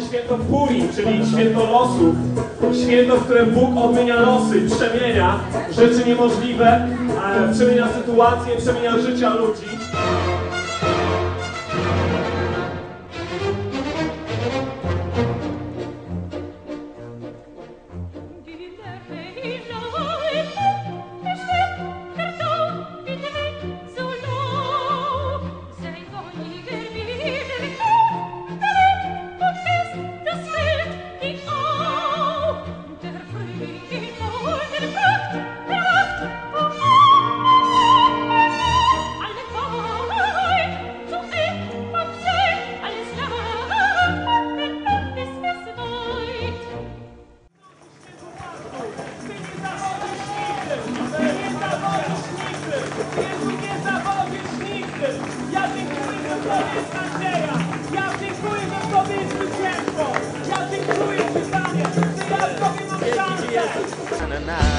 święto Purim, czyli święto losów. Święto, w którym Bóg odmienia losy, przemienia rzeczy niemożliwe, e, przemienia sytuacje, przemienia życia ludzi. W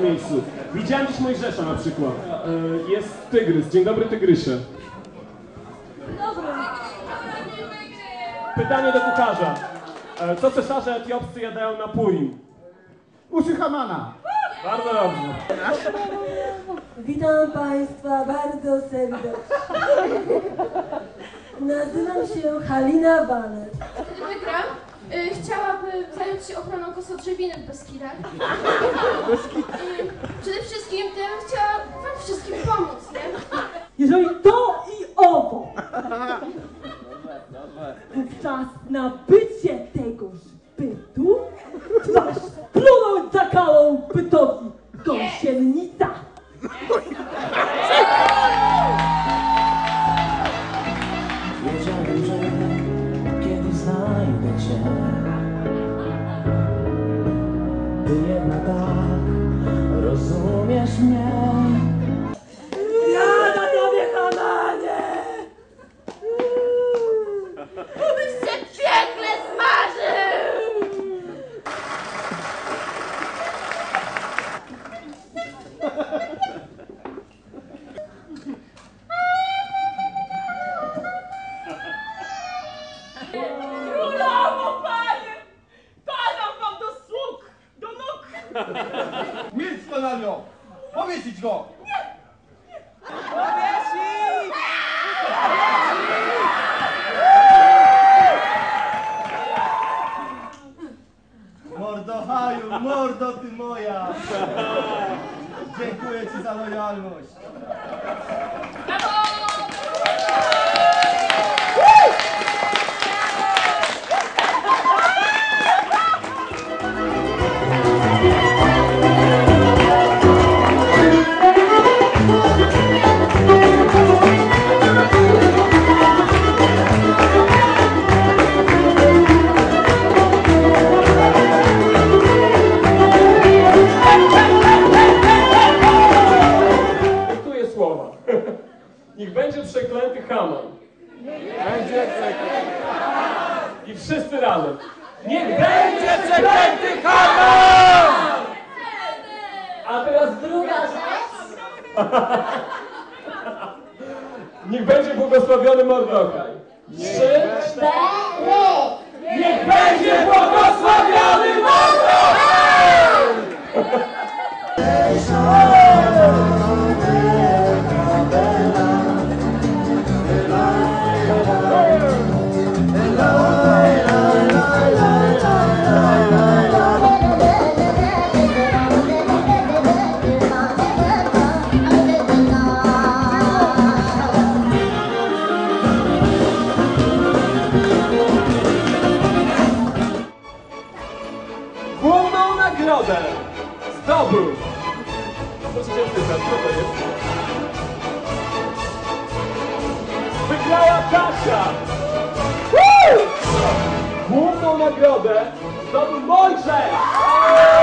tym miejscu. Widziałem dziś Mojżesza na przykład. E, Jest tygrys. Dzień dobry, tygrysie. Pytanie do kucharza. E, Co cesarze etiopscy jadają na Purim? Uszy Hamana. Bardzo dobrze. Witam Państwa bardzo serdecznie. Nazywam się Halina. Gdyby wygram, y, chciałabym zająć się ochroną kosodrzewiny w Beskidach. Y, przede wszystkim to ja bym chciała wam wszystkim pomóc, nie? Jeżeli to i owo, wówczas nabycie tegoż bytu, masz splunąć za kałą bytowi gąsienica. Ty jednak tak rozumiesz mnie Ja na tobie, Hamanie! Byś się piekle smażył! Królowo, panie! Padam wam do sług, do Milcz Tonalio! Powiesić go! Powiesić! Mordo haju, mordo ty moja! Dziękuję ci za lojalność. Wszyscy razem. Niech będzie przeklęty Haman! A teraz druga rzecz. Niech będzie błogosławiony Mordokaj. Trzy, cztery. Kasia! Główną nagrodę zdobył Mojżesz!